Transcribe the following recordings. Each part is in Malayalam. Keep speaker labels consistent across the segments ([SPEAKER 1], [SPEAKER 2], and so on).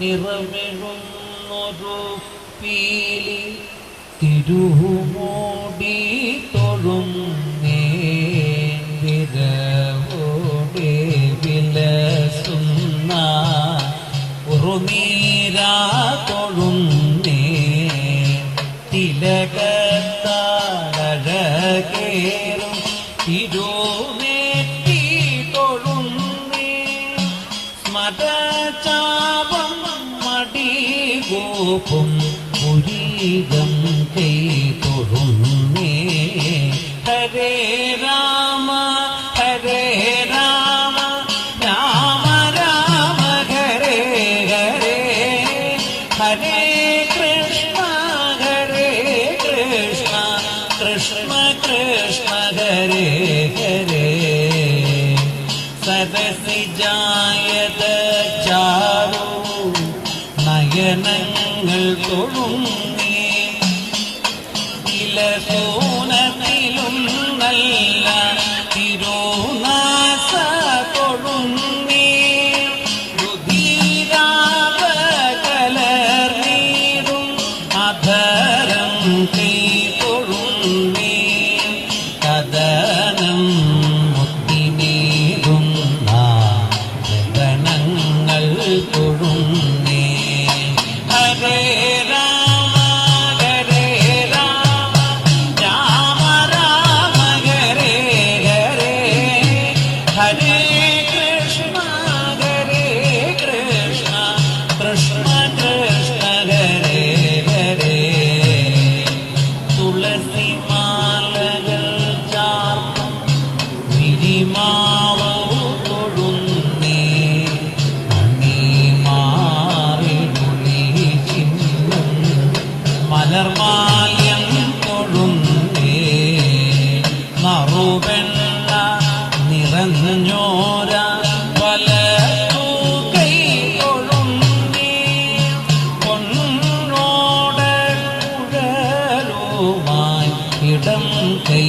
[SPEAKER 1] നിറമെഴുന്നൊരു പീലി തിരുഹുമോടി തൊഴും നേരവോടെ തിരു കൃഷ്ണ കൃഷ്ണ കൃഷ്ണ ഹരേ ഹരേ. സദസി ജായത ചാരു നയനങ്ങൾ തൊഴും. മാലിയം കൊഴുന്നേ നറുവെണ്ണ നിറഞ്ഞോര പല പൊന്നോട് കുഴലുമായി ഇടം കൈ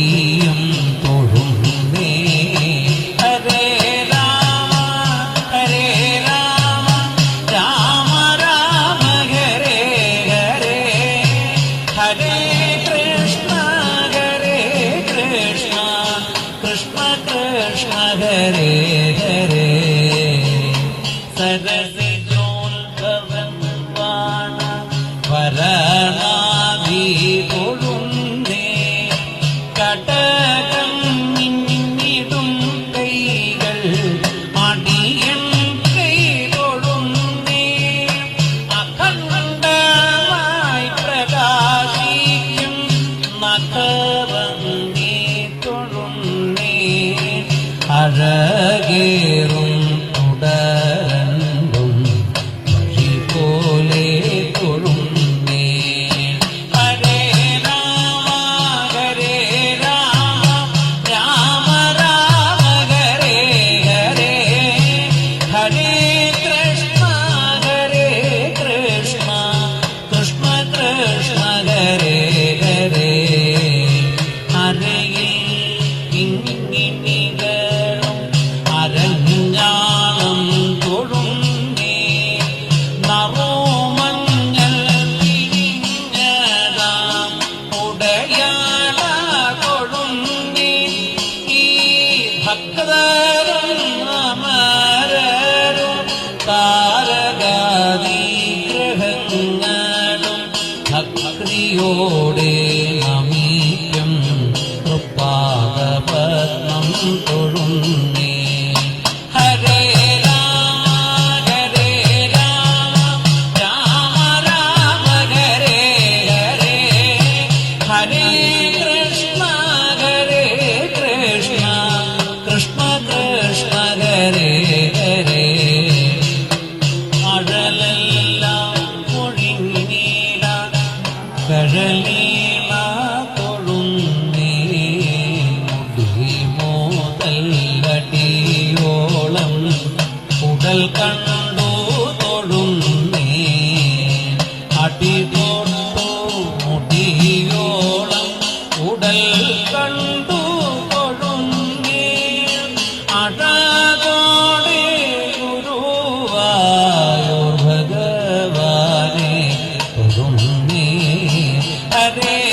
[SPEAKER 1] അഴകേറും ഉടരണ്ടും വഴി പോലെ കൃഷ്ണ ഹരേ കൃഷ്ണ കൃഷ്ണ കൃഷ്ണ ഹരേ Hare